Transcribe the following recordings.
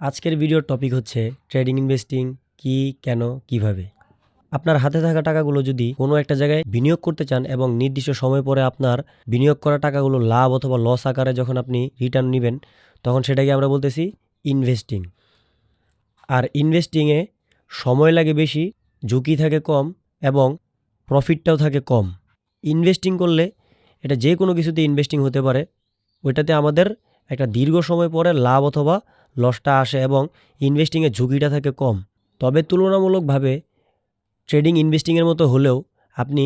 আজকের ভিডিওর টপিক হচ্ছে ট্রেডিং ইনভেস্টিং কি, কেন, কীভাবে? আপনার হাতে থাকা টাকাগুলো যদি কোনো একটা জায়গায় বিনিয়োগ করতে চান এবং নির্দিষ্ট সময় পরে আপনার বিনিয়োগ করা টাকাগুলো লাভ অথবা লস আকারে যখন আপনি রিটার্ন নেবেন, তখন সেটাকে আমরা বলতেছি ইনভেস্টিং আর ইনভেস্টিংয়ে সময় লাগে বেশি, ঝুঁকি থাকে কম এবং প্রফিটটাও থাকে কম। ইনভেস্টিং করলে এটা যে কোনো কিছুতে ইনভেস্টিং হতে পারে। ওইটাতে আমাদের একটা দীর্ঘ সময় পরে লাভ অথবা লসটা আসে এবং ইনভেস্টিংয়ের ঝুঁকিটা থাকে কম। তবে তুলনামূলকভাবে ট্রেডিং ইনভেস্টিংয়ের মতো হলেও আপনি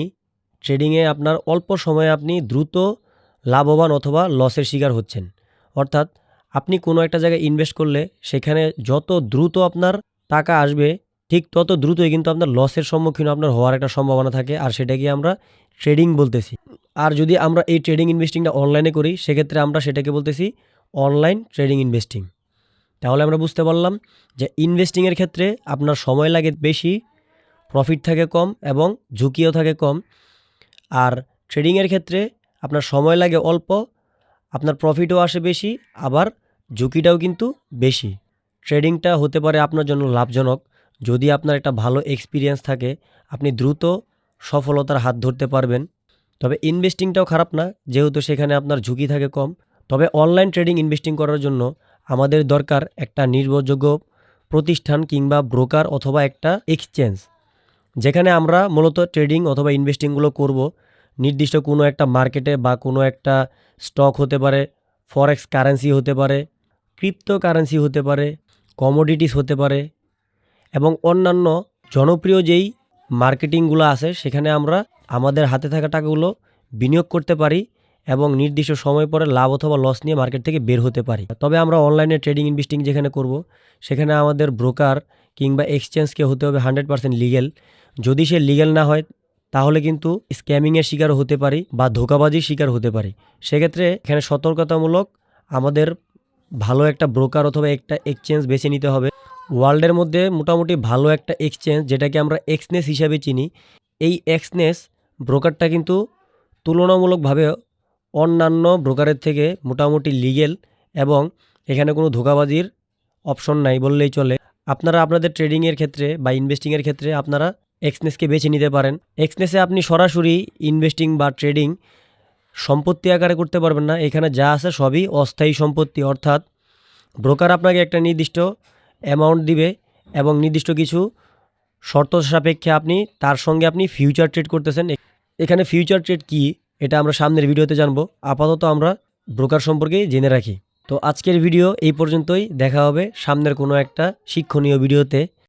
ট্রেডিংয়ে আপনার অল্প সময়ে আপনি দ্রুত লাভবান অথবা লসের শিকার হচ্ছেন। অর্থাৎ আপনি কোনো একটা জায়গায় ইনভেস্ট করলে সেখানে যত দ্রুত আপনার টাকা আসবে, ঠিক তত দ্রুতই কিন্তু আপনার লসের সম্মুখীন আপনার হওয়ার একটা সম্ভাবনা থাকে আর সেটাকে আমরা ট্রেডিং বলতেছি। আর যদি আমরা এই ট্রেডিং ইনভেস্টিংটা অনলাইনে করি, সেক্ষেত্রে আমরা সেটাকে বলতেছি অনলাইন ট্রেডিং ইনভেস্টিং তাহলে আমরা বুঝতে পারলাম যে ইনভেস্টিংয়ের ক্ষেত্রে আপনার সময় লাগে বেশি প্রফিট থাকে কম এবং ঝুঁকিও থাকে কম। আর ট্রেডিংয়ের ক্ষেত্রে আপনার সময় লাগে অল্প, আপনার প্রফিটও আসে বেশি, আবার ঝুঁকিটাও কিন্তু বেশি। ট্রেডিংটা হতে পারে আপনার জন্য লাভজনক। যদি আপনার একটা ভালো এক্সপিরিয়েন্স থাকে, আপনি দ্রুত সফলতার হাত ধরতে পারবেন। তবে ইনভেস্টিংটাও খারাপ না, যেহেতু সেখানে আপনার ঝুঁকি থাকে কম। তবে অনলাইন ট্রেডিং ইনভেস্টিং করার জন্য আমাদের দরকার একটা নির্ভরযোগ্য প্রতিষ্ঠান কিংবা ব্রোকার অথবা একটা এক্সচেঞ্জ, যেখানে আমরা মূলত ট্রেডিং অথবা ইনভেস্টিংগুলো করব। নির্দিষ্ট কোনো একটা মার্কেটে বা কোনো একটা স্টক হতে পারে, ফরেক্স কারেন্সি হতে পারে ক্রিপ্টো কারেন্সি হতে পারে, কমোডিটিস হতে পারে এবং অন্যান্য জনপ্রিয় যেই মার্কেটিংগুলো আছে, সেখানে আমরা আমাদের হাতে থাকা টাকাগুলো বিনিয়োগ করতে পারি। এবং নির্দিষ্ট সময় পরে লাভ অথবা লস নিয়ে মার্কেট থেকে বের হতে পারি। তবে আমরা অনলাইনে ট্রেডিং ইনভেস্টিং যেখানে করব, সেখানে আমাদের ব্রোকার কিংবা এক্সচেঞ্জকে হতে হবে হান্ড্রেড পার্সেন্ট লিগেল যদি সে লিগেল না হয়, তাহলে কিন্তু স্ক্যামিংয়ের শিকার হতে পারি বা ধোকাবাজির শিকার হতে পারি। সেক্ষেত্রে এখানে সতর্কতামূলক আমাদের ভালো একটা ব্রোকার অথবা একটা এক্সচেঞ্জ বেছে নিতে হবে। ওয়ার্ল্ডের মধ্যে মোটামুটি ভালো একটা এক্সচেঞ্জ যেটাকে আমরা এক্সনেস হিসাবে চিনি। এই এক্সনেস ব্রোকারটা কিন্তু তুলনামূলকভাবে অন্যান্য ব্রোকারের থেকে মোটামুটি লিগেল এবং এখানে কোনো ধোকাবাজির অপশন নাই বললেই চলে। আপনারা আপনাদের ট্রেডিংয়ের ক্ষেত্রে বা ইনভেস্টিংয়ের ক্ষেত্রে আপনারা এক্সনেসকে বেছে নিতে পারেন। এক্সনেসে আপনি সরাসরি ইনভেস্টিং বা ট্রেডিং সম্পত্তি আকারে করতে পারবেন না। এখানে যা আছে সবই অস্থায়ী সম্পত্তি। অর্থাৎ ব্রোকার আপনাকে একটা নির্দিষ্ট অ্যামাউন্ট দিবে এবং নির্দিষ্ট কিছু শর্ত সাপেক্ষে আপনি তার সঙ্গে আপনি ফিউচার ট্রেড করতেছেন। এখানে ফিউচার ট্রেড কি? এটা আমরা সামনের ভিডিওতে জানব। আপাতত আমরা ব্রোকার সম্পর্কে জেনে রাখি। তো আজকের ভিডিও এই পর্যন্তই। দেখা হবে সামনের কোনো একটা শিক্ষণীয় ভিডিওতে।